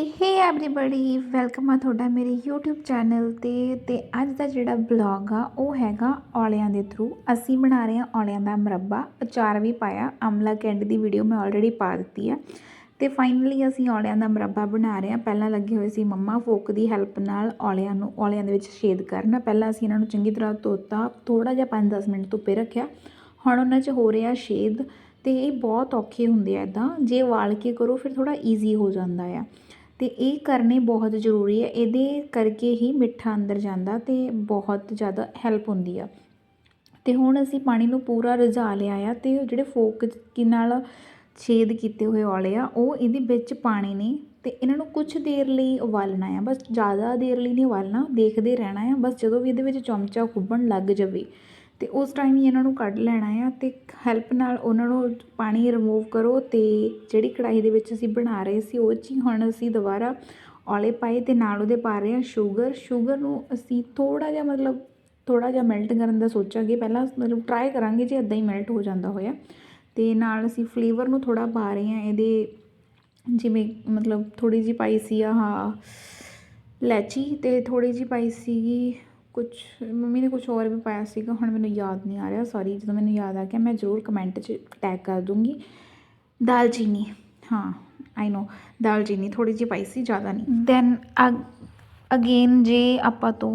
ਹੇ everybody welcome ਆ ਤੁਹਾਡਾ ਮੇਰੇ YouTube ਚੈਨਲ ਤੇ ਤੇ ਅੱਜ ਦਾ ਜਿਹੜਾ ਬਲੌਗ ਆ, ਉਹ ਹੈਗਾ ਔਲਿਆਂ ਦੇ ਥਰੂ ਅਸੀਂ ਬਣਾ ਰਹੇ ਹਾਂ ਔਲਿਆਂ ਦਾ ਮੁਰੱਬਾ। ਅਚਾਰ ਵੀ ਪਾਇਆ, ਆਮਲਾ ਕੈਂਡ ਦੀ ਵੀਡੀਓ ਮੈਂ ਆਲਰੇਡੀ ਪਾ ਦਿੱਤੀ ਆ। ਤੇ ਫਾਈਨਲੀ ਅਸੀਂ ਔਲਿਆਂ ਦਾ ਮੁਰੱਬਾ ਬਣਾ ਰਹੇ ਹਾਂ। ਪਹਿਲਾਂ ਲੱਗੇ ਹੋਏ ਸੀ ਮੰਮਾ ਫੋਕ ਦੀ ਹੈਲਪ ਨਾਲ ਔਲਿਆਂ ਨੂੰ, ਔਲਿਆਂ ਦੇ ਵਿੱਚ ਛੇਦ ਕਰਨਾ। ਪਹਿਲਾਂ ਅਸੀਂ ਇਹਨਾਂ ਨੂੰ ਚੰਗੀ ਤਰ੍ਹਾਂ ਧੋਤਾ ਥੋੜਾ ਜਿਹਾ 5-10 ਮਿੰਟ ਧੁੱਪੇ ਰੱਖਿਆ। ਹੁਣ ਉਹਨਾਂ 'ਚ ਹੋ ਰਿਹਾ ਛੇਦ ਤੇ ਇਹ ਬਹੁਤ ਔਖੇ ਹੁੰਦੇ ਆ ਇਦਾਂ। ਜੇ ਵਾਲ ਕੇ ਕਰੋ, ਫਿਰ ਥੋੜਾ ਈਜ਼ੀ ਹੋ ਜਾਂਦਾ ਆ। ਅਤੇ ਇਹ ਕਰਨੇ ਬਹੁਤ ਜ਼ਰੂਰੀ ਹੈ। ਇਹਦੇ ਕਰਕੇ ਹੀ ਮਿੱਠਾ ਅੰਦਰ ਜਾਂਦਾ ਅਤੇ ਬਹੁਤ ਜ਼ਿਆਦਾ ਹੈਲਪ ਹੁੰਦੀ ਆ। ਅਤੇ ਹੁਣ ਅਸੀਂ ਪਾਣੀ ਨੂੰ ਪੂਰਾ ਰਝਾ ਲਿਆ ਆ ਅਤੇ ਜਿਹੜੇ ਫੋਕ ਕੀ ਨਾਲ ਛੇਦ ਕੀਤੇ ਹੋਏ ਔਲੇ ਆ, ਉਹ ਇਹਦੇ ਵਿੱਚ ਪਾਣੀ ਨੇ ਅਤੇ ਇਹਨਾਂ ਨੂੰ ਕੁਛ ਦੇਰ ਲਈ ਉਬਾਲਣਾ ਆ। ਬਸ ਜ਼ਿਆਦਾ ਦੇਰ ਲਈ ਨਹੀਂ ਉਬਾਲਣਾ, ਦੇਖਦੇ ਰਹਿਣਾ ਆ। ਬਸ ਜਦੋਂ ਵੀ ਇਹਦੇ ਵਿੱਚ ਚਮਚਾ ਖੁੱਬਣ ਲੱਗ ਜਾਵੇ ਤੇ ਉਸ ਟਾਈਮ ਹੀ ਇਹਨਾਂ ਨੂੰ ਕੱਢ ਲੈਣਾ ਆ ਤੇ ਹੈਲਪ ਨਾਲ ਉਹਨਾਂ ਨੂੰ ਪਾਣੀ ਰਿਮੂਵ ਕਰੋ ਤੇ ਜਿਹੜੀ ਕੜਾਈ ਦੇ ਵਿੱਚ ਅਸੀਂ ਬਣਾ ਰਹੇ ਸੀ, ਉਹ 'ਚ ਹੀ ਹੁਣ ਅਸੀਂ ਦੁਬਾਰਾ ਔਲੇ ਪਾਏ ਤੇ ਨਾਲ ਉਹਦੇ ਪਾ ਰਹੇ ਹਾਂ ਸ਼ੂਗਰ ਸ਼ੂਗਰ ਨੂੰ ਅਸੀਂ ਥੋੜਾ ਜਿਹਾ ਮਤਲਬ ਥੋੜਾ ਜਿਹਾ ਮੈਲਟ ਕਰਨ ਦਾ ਸੋਚਾਂਗੇ, ਪਹਿਲਾਂ ਮਤਲਬ ਟਰਾਈ ਕਰਾਂਗੇ ਜੇ ਇਦਾਂ ਹੀ ਮੈਲਟ ਹੋ ਜਾਂਦਾ ਹੋਇਆ। ਤੇ ਨਾਲ ਅਸੀਂ ਫਲੇਵਰ ਨੂੰ ਥੋੜਾ ਪਾ ਰਹੇ ਹਾਂ ਇਹਦੇ ਜਿਵੇਂ ਮਤਲਬ ਥੋੜੀ ਜਿਹੀ ਪਾਈ ਸੀ ਆਹ ਲੈਚੀ ਤੇ ਥੋੜੀ ਜਿਹੀ ਪਾਈ ਸੀਗੀ ਕੁਛ, ਮੰਮੀ ਨੇ ਕੁਛ ਹੋਰ ਵੀ ਪਾਇਆ ਸੀਗਾ, ਹੁਣ ਮੈਨੂੰ ਯਾਦ ਨਹੀਂ ਆ ਰਿਹਾ ਸੌਰੀ ਜਦੋਂ ਮੈਨੂੰ ਯਾਦ ਆ ਗਿਆ, ਮੈਂ ਜ਼ਰੂਰ ਕਮੈਂਟ 'ਚ ਟੈਗ ਕਰ ਦੂੰਗੀ। ਦਾਲਚੀਨੀ, ਹਾਂ ਆਈ ਨੋ ਦਾਲਚੀਨੀ ਥੋੜੀ ਜਿਹੀ ਪਾਈ ਸੀ, ਜ਼ਿਆਦਾ ਨਹੀਂ। ਦੈਨ ਅਗੇਨ ਜੇ ਆਪਾਂ ਤੋਂ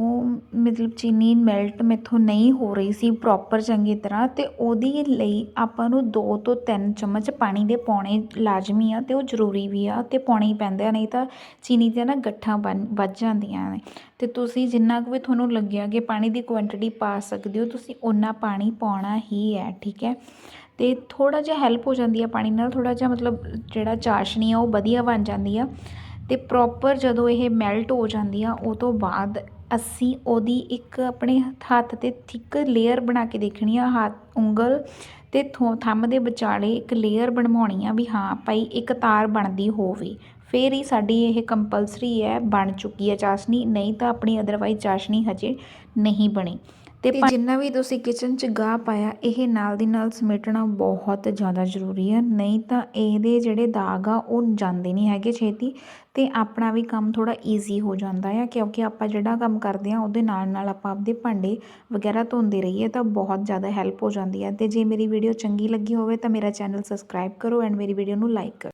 ਮਤਲਬ ਚੀਨੀ ਮੈਲਟ ਮੈਥੋਂ ਨਹੀਂ ਹੋ ਰਹੀ ਸੀ ਪ੍ਰੋਪਰ ਚੰਗੀ ਤਰ੍ਹਾਂ, ਤੇ ਉਹਦੇ ਲਈ ਆਪਾਂ ਨੂੰ ਦੋ ਤੋਂ ਤਿੰਨ ਚਮਚ ਪਾਣੀ ਦੇ ਪਾਉਣੇ ਲਾਜ਼ਮੀ ਆ ਅਤੇ ਉਹ ਜ਼ਰੂਰੀ ਵੀ ਆ ਅਤੇ ਪਾਉਣੇ ਹੀ ਪੈਂਦੇ ਆ, ਨਹੀਂ ਤਾਂ ਚੀਨੀ ਦੀਆਂ ਨਾ ਗੱਠਾਂ ਬਣ ਵੱਧ ਜਾਂਦੀਆਂ ਨੇ। ਅਤੇ ਤੁਸੀਂ ਜਿੰਨਾ ਕੁ ਵੀ ਤੁਹਾਨੂੰ ਲੱਗਿਆ ਕਿ ਪਾਣੀ ਦੀ ਕੁਆਂਟਿਟੀ ਪਾ ਸਕਦੇ ਹੋ, ਤੁਸੀਂ ਓਨਾ ਪਾਣੀ ਪਾਉਣਾ ਹੀ ਹੈ, ਠੀਕ ਹੈ? ਅਤੇ ਥੋੜ੍ਹਾ ਜਿਹਾ ਹੈਲਪ ਹੋ ਜਾਂਦੀ ਆ ਪਾਣੀ ਨਾਲ, ਥੋੜ੍ਹਾ ਜਿਹਾ ਮਤਲਬ ਜਿਹੜਾ ਚਾਸ਼ਨੀ ਆ ਉਹ ਵਧੀਆ ਬਣ ਜਾਂਦੀ ਆ। ਅਤੇ ਪ੍ਰੋਪਰ ਜਦੋਂ ਇਹ ਮੈਲਟ ਹੋ ਜਾਂਦੀ ਆ ਉਹ ਤੋਂ ਬਾਅਦ ਅਸੀਂ ਉਹਦੀ ਇੱਕ ਆਪਣੇ ਹੱਥ ਤੇ ਥਿੱਕ ਲੇਅਰ ਬਣਾ ਕੇ ਦੇਖਣੀ ਆ, ਹੱਥ, ਉਂਗਲ ਅਤੇ ਥੋ, ਥੰਮ ਦੇ ਵਿਚਾਲੇ ਇੱਕ ਲੇਅਰ ਬਣਵਾਉਣੀ ਆ ਵੀ ਹਾਂ, ਭਾਈ ਇੱਕ ਤਾਰ ਬਣਦੀ ਹੋਵੇ। ਫੇਰ ਹੀ ਸਾਡੀ ਇਹ ਕੰਪਲਸਰੀ ਹੈ ਬਣ ਚੁੱਕੀ ਹੈ ਚਾਸ਼ਨੀ ਨਹੀਂ ਤਾਂ ਆਪਣੀ ਅਦਰਵਾਈਜ਼ ਚਾਸ਼ਨੀ ਹਜੇ ਨਹੀਂ ਬਣੀ। ਤੇ ਜਿੰਨਾ ਵੀ ਤੁਸੀਂ ਕਿਚਨ 'ਚ ਗਾਹ ਪਾਇਆ ਇਹ ਨਾਲ ਦੀ ਨਾਲ ਸਮੇਟਣਾ ਬਹੁਤ ਜ਼ਿਆਦਾ ਜ਼ਰੂਰੀ ਹੈ। ਨਹੀਂ ਤਾਂ ਇਹਦੇ ਜਿਹੜੇ ਦਾਗ ਆ ਉਹ ਜਾਂਦੇ ਨਹੀਂ ਹੈਗੇ ਛੇਤੀ ਤੇ ਆਪਣਾ ਵੀ ਕੰਮ ਥੋੜਾ ਈਜ਼ੀ ਹੋ ਜਾਂਦਾ ਆ ਕਿਉਂਕਿ ਆਪਾਂ ਜਿਹੜਾ ਕੰਮ ਕਰਦੇ ਆ ਉਹਦੇ ਨਾਲ ਨਾਲ ਆਪਾਂ ਆਪਦੇ ਭਾਂਡੇ ਵਗੈਰਾ ਧੋਂਦੇ ਰਹੀਏ ਤਾਂ ਬਹੁਤ ਜ਼ਿਆਦਾ ਹੈਲਪ ਹੋ ਜਾਂਦੀ ਹੈ। ਤੇ ਜੇ ਮੇਰੀ ਵੀਡੀਓ ਚੰਗੀ ਲੱਗੀ ਹੋਵੇ ਤਾਂ ਮੇਰਾ ਚੈਨਲ ਸਬਸਕ੍ਰਾਈਬ ਕਰੋ ਐਂਡ ਮੇਰੀ ਵੀਡੀਓ ਨੂੰ ਲਾਈਕ ਕਰੋ।